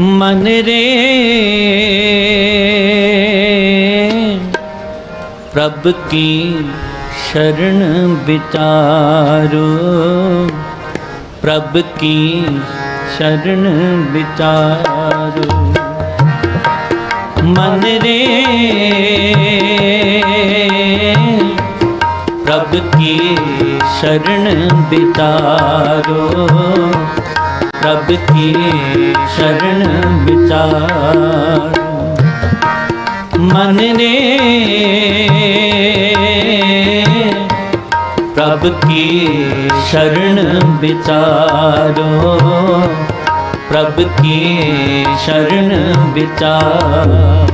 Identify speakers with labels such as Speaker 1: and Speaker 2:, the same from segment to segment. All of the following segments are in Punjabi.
Speaker 1: ਮਨ ਰੇ ਪ੍ਰਭ ਕੀ ਸ਼ਰਨ ਵਿਚਾਰੋ ਪ੍ਰਭ ਕੀ ਸ਼ਰਨ ਵਿਚਾਰੋ ਮਨ ਰੇ ਪ੍ਰਭ ਕੀ ਸ਼ਰਨ ਵਿਚਾਰੋ ਪ੍ਰਭ ਕੀ ਸ਼ਰਨ ਵਿਚਾਰ ਮਨ ਨੇ। ਪ੍ਰਭ ਕੀ ਸ਼ਰਨ ਵਿਚਾਰੋ ਪ੍ਰਭ ਕੀ ਸ਼ਰਨ ਵਿਚਾਰ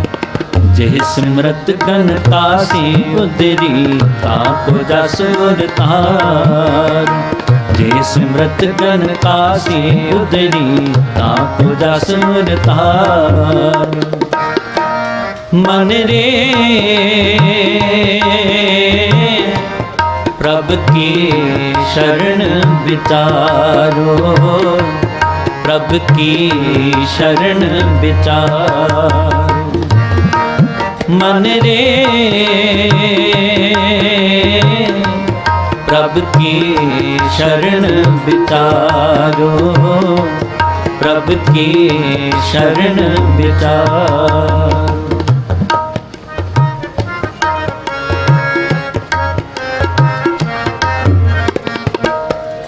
Speaker 1: ਜੇ ਸਿਮਰਤ ਗਨ ਤਾਸੀ ਉਦਰੀ ਤਾਪ ਜਸ ਉਰ ਜੇ ਸਿਮਰਤ ਗਨ ਤਾਸੀ ਉਦਰੀ ਤਾਪ ਜਸ ਉਰ ਤਾਰ ਮਨ ਰੇ ਪ੍ਰਭ ਕੀ ਸ਼ਰਨ ਵਿਚਾਰੋ। ਪ੍ਰਭ ਕੀ ਸ਼ਰਨ ਵਿਚਾਰ? ਮਨ ਰੇ ਪ੍ਰਭ ਕੀ ਸ਼ਰਨ ਵਿਚਾਰੋ? ਪ੍ਰਭ ਕੀ ਸ਼ਰਨ ਵਿਚਾਰ?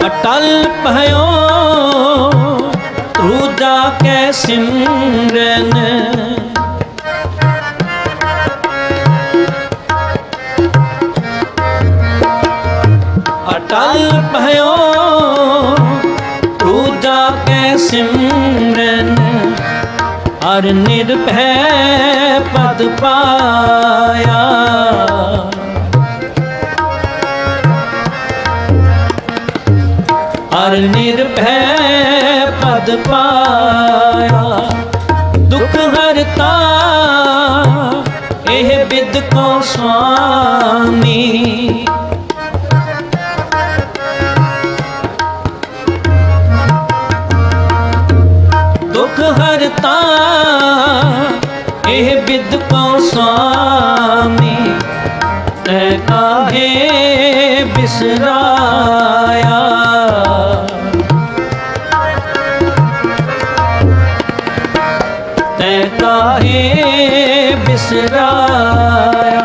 Speaker 1: ਅਟਲ ਭਇਓ ਕੇ ਸਿਮਰਨ ਅਟਲ ਭਇਓ ਤੂ ਜਾ ਕੇ ਸਿਮਰਨ ਅਰ ਨਿਰਭੈ ਪਦ ਪਾਇਆ ਅਰ ਨਿਰਭੈ ਪਦ ਪਾਇਆ। ਦੁਖ ਹਰਤਾ ਇਹ ਬਿਦ ਕੋ ਸੁਆਮੀ। ਦੁਖ ਹਰਤਾ ਇਹ ਬਿਦ ਕੋ ਸੁਆਮੀ। ਤੈ ਕਾਹੇ ਬਿਸਰਾਇਆ ਕਾਹੇ ਬਿਸਰਾਇਆ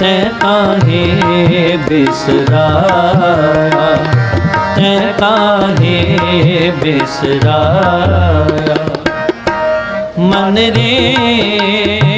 Speaker 1: ਤੈ ਕਾਹੇ ਬਿਸਰਾਇਆ ਤੈ ਕਾਹੇ ਬਿਸਰਾਇਆ। ਮਨ ਰੇ